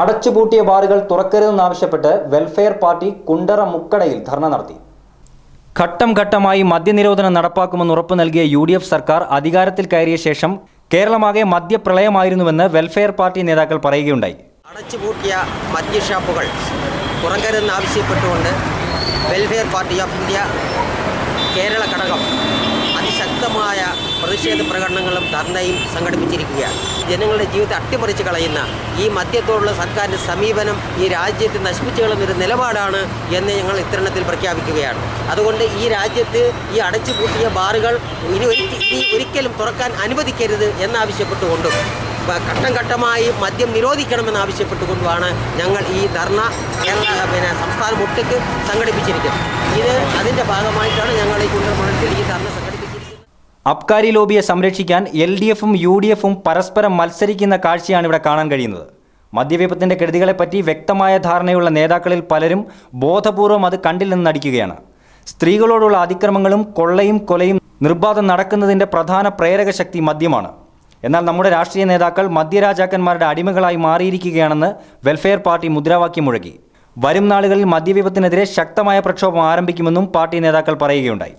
അടച്ചുപൂട്ടിയ ബാറുകൾ തുറക്കരുതെന്നാവശ്യപ്പെട്ട് welfare party Kundara മുക്കടയിൽ ധർണ നടത്തി. ഘട്ടം ഘട്ടമായി മദ്യനിരോധനം നടപ്പാക്കുമെന്ന് ഉറപ്പ് നൽകിയ യു ഡി എഫ് സർക്കാർ അധികാരത്തിൽ കയറിയ ശേഷം കേരളമാകെ മദ്യപ്രളയമായിരുന്നുവെന്ന് വെൽഫെയർ പാർട്ടി നേതാക്കൾ പറയുകയുണ്ടായി. അടച്ചുപൂട്ടിയ മദ്യഷാപ്പുകൾ തുറക്കരുതെന്നാവശ്യപ്പെട്ടുകൊണ്ട് welfare party of India Kerala ഘടകം പ്രതിഷേധ പ്രകടനങ്ങളും ധർണയും സംഘടിപ്പിച്ചിരിക്കുകയാണ്. ജനങ്ങളുടെ ജീവിതത്തെ അട്ടിമറിച്ച് കളയുന്ന ഈ മദ്യത്തോടുള്ള സർക്കാരിന്റെ സമീപനം ഈ രാജ്യത്തെ നശിപ്പിച്ചു കളയുന്നൊരു നിലപാടാണ് എന്ന് ഞങ്ങൾ ഇത്തരണത്തിൽ പ്രഖ്യാപിക്കുകയാണ്. അതുകൊണ്ട് ഈ രാജ്യത്ത് ഈ അടച്ചുപൂട്ടിയ ബാറുകൾ ഇനി ഇനി ഒരിക്കലും തുറക്കാൻ അനുവദിക്കരുത് എന്നാവശ്യപ്പെട്ടുകൊണ്ടും ഘട്ടം ഘട്ടമായി മദ്യം നിരോധിക്കണമെന്ന് ആവശ്യപ്പെട്ടുകൊണ്ടുമാണ് ഞങ്ങൾ ഈ ധർണ കേരള പിന്നെ സംസ്ഥാനം ഒട്ടിക്ക് സംഘടിപ്പിച്ചിരിക്കുന്നത്. ഇത് അതിന്റെ ഭാഗമായിട്ടാണ് ഞങ്ങൾ ഈ കുണ്ടർമണത്തിൽ ഈ ധർണ സംഘടിപ്പിച്ചിരിക്കുന്നത് അബ്കാരി ലോബിയെ സംരക്ഷിക്കാൻ എൽ ഡി എഫും യു ഡി എഫും പരസ്പരം മത്സരിക്കുന്ന കാഴ്ചയാണ് ഇവിടെ കാണാൻ കഴിയുന്നത്. മദ്യവ്യപത്തിന്റെ കെടുതികളെപ്പറ്റി വ്യക്തമായ ധാരണയുള്ള നേതാക്കളിൽ പലരും ബോധപൂർവം അത് കണ്ടില്ലെന്ന് നടിക്കുകയാണ്. സ്ത്രീകളോടുള്ള അതിക്രമങ്ങളും കൊള്ളയും കൊലയും നിർബാധം നടക്കുന്നതിന്റെ പ്രധാന പ്രേരക ശക്തി മദ്യമാണ്. എന്നാൽ നമ്മുടെ രാഷ്ട്രീയ നേതാക്കൾ മദ്യരാജാക്കന്മാരുടെ അടിമകളായി മാറിയിരിക്കുകയാണെന്ന് വെൽഫെയർ പാർട്ടി മുദ്രാവാക്യം മുഴക്കി. വരും നാളുകളിൽ മദ്യവിപത്തിനെതിരെ ശക്തമായ പ്രക്ഷോഭം ആരംഭിക്കുമെന്നും പാർട്ടി നേതാക്കൾ പറയുകയുണ്ടായി.